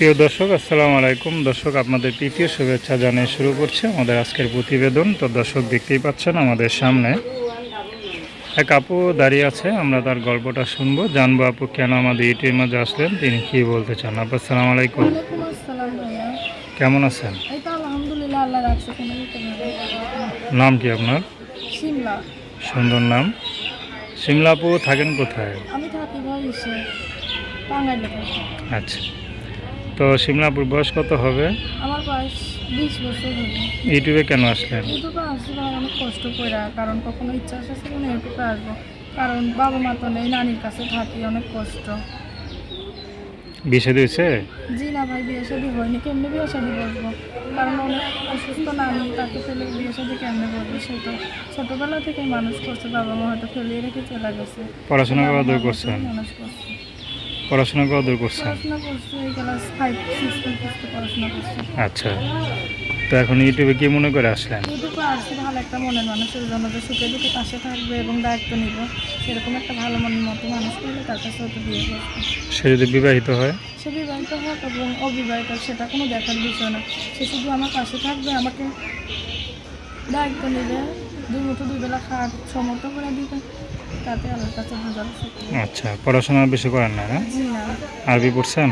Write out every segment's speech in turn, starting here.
প্রিয় দর্শক আসসালামু আলাইকুম। দর্শক আপনাদের তৃতীয় শুভেচ্ছা জানিয়ে শুরু করছে আমাদের আজকের প্রতিবেদন। তো দর্শক দেখতেই পাচ্ছেন আমাদের সামনে এক আপু দাঁড়িয়ে আছে। আমরা তার গল্পটা শুনব। জানব আপু কেন আমাদের ইউটিউবের মাঝে আসলেন? তিনি কি বলতে চান? আপু আসসালামু আলাইকুম। কেমন আছেন? নাম কি আপনার? সুন্দর নাম। সিমলা আপু থাকেন কোথায়? আচ্ছা। তো সিমলাপুর বয়স কত হবে? আমার বয়স বিশ বছর হলো ইউটিউবে কেন আসলেন? ইউটিউবে আসছি ভাই অনেক কষ্ট করে কারণ কখনো ইচ্ছা আসা না ইউটিউবে আসব। কারণ বাবা মা তো নেই নানির কাছে থাকি অনেক কষ্ট। বিষে দিয়েছে জি না ভাই বিয়ে শাদি হয়নি। কেমনি বিয়ে শাদি বসবো? কারণ অনেক অসুস্থ নানি তাকে ফেলে বিয়ে শাদি কেমনে বলব সে তো ছোটোবেলা থেকে মানুষ করছে বাবা মা হয়তো ফেলিয়ে রেখে চলে গেছে। পড়াশোনা করা দূর করছেন? মানুষ করছে। পড়াশোনা করা দূর করছেন? আচ্ছা। তো এখন ইউটিউবে কি মনে করে আসলেন? ইউটিউবে আসছি ভালো একটা মনের মানুষের জন্য যে সুখে দুঃখে পাশে থাকবে এবং দায়িত্ব নিব। সেরকম একটা ভালো মনের মতো মানুষ করলে তার কাছে হয়তো বিয়ে করব। সে যদি বিবাহিত হয়? সে বিবাহিত হোক এবং অবিবাহিত সেটা কোনো দেখার বিষয় না। সে শুধু আমার পাশে থাকবে আমাকে দায়িত্ব নিবে দুই মুঠো দুই বেলা খাট সমর্থ করে দিবে। তাতে আল্লাহর কাছে হাজার আচ্ছা পড়াশোনা বেশি করেন না না? জি না। আরবি পড়ছেন?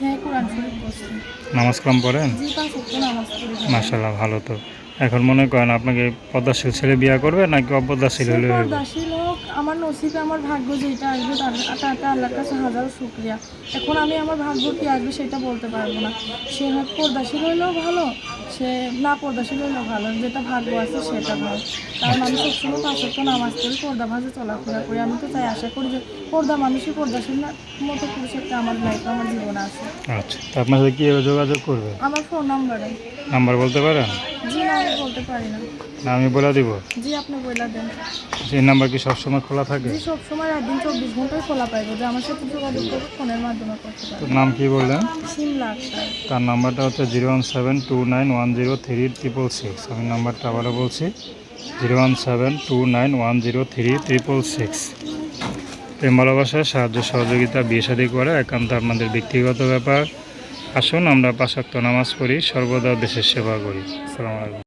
হ্যাঁ কোরআন শরীফ পড়ছি। নামাজ কালাম পড়েন? জি পাঁচ ওয়াক্ত নামাজ পড়ি। ভাই। মাসাল্লাহ ভালো তো। এখন মনে করেন আপনাকে পদ্মাশীল ছেলে বিয়ে করবে নাকি অপদ্মাশীল হলে? হোক আমার নসিবে আমার ভাগ্য যেটা আসবে তাতে আল্লাহর কাছে হাজারো শুক্রিয়া। এখন আমি আমার ভাগ্য কি আসবে সেটা বলতে পারব না। সে হয় পর্দাশীল হইলেও ভালো সে না পর্দা পর্দাশীল না ভালো যেটা ভাগ্য আছে সেটা ভালো। কারণ আমি সবসময় পাঁচত্ব নামাজ পড়ি পর্দা ভাজে চলাফেরা করি। আমি তো তাই আশা করি যে পর্দা মানুষই পর্দাশীল না মতো পুরুষ একটা আমার লাইফে আমার জীবনে আছে আচ্ছা আপনার সাথে কি যোগাযোগ করবে? আমার ফোন নাম্বারে নাম্বার বলতে পারেন? জি না আমি বলতে পারি না। না আমি বলে দিব। জি আপনি বইলা দেন। এই নাম্বার কি সবসময় খোলা থাকে? জি সবসময় রাত দিন চব্বিশ ঘন্টায় খোলা পাইবো যে আমার সাথে যোগাযোগ করব ফোনের মাধ্যমে করতে পারব নাম কি বললেন? সিমলা আক্তার। তার নাম্বারটা হচ্ছে zero one seven two nine one zero three triple six. আমি নাম্বারটা আবারও বলছি। Zero one seven two nine one zero three triple six. প্রেম ভালোবাসা সাহায্য সহযোগিতা বিয়ে শাদী করা একান্ত আপনাদের ব্যক্তিগত ব্যাপার। আসুন আমরা পাশাক্ত নামাজ পড়ি সর্বদা দেশের সেবা করি। আসসালামু আলাইকুম।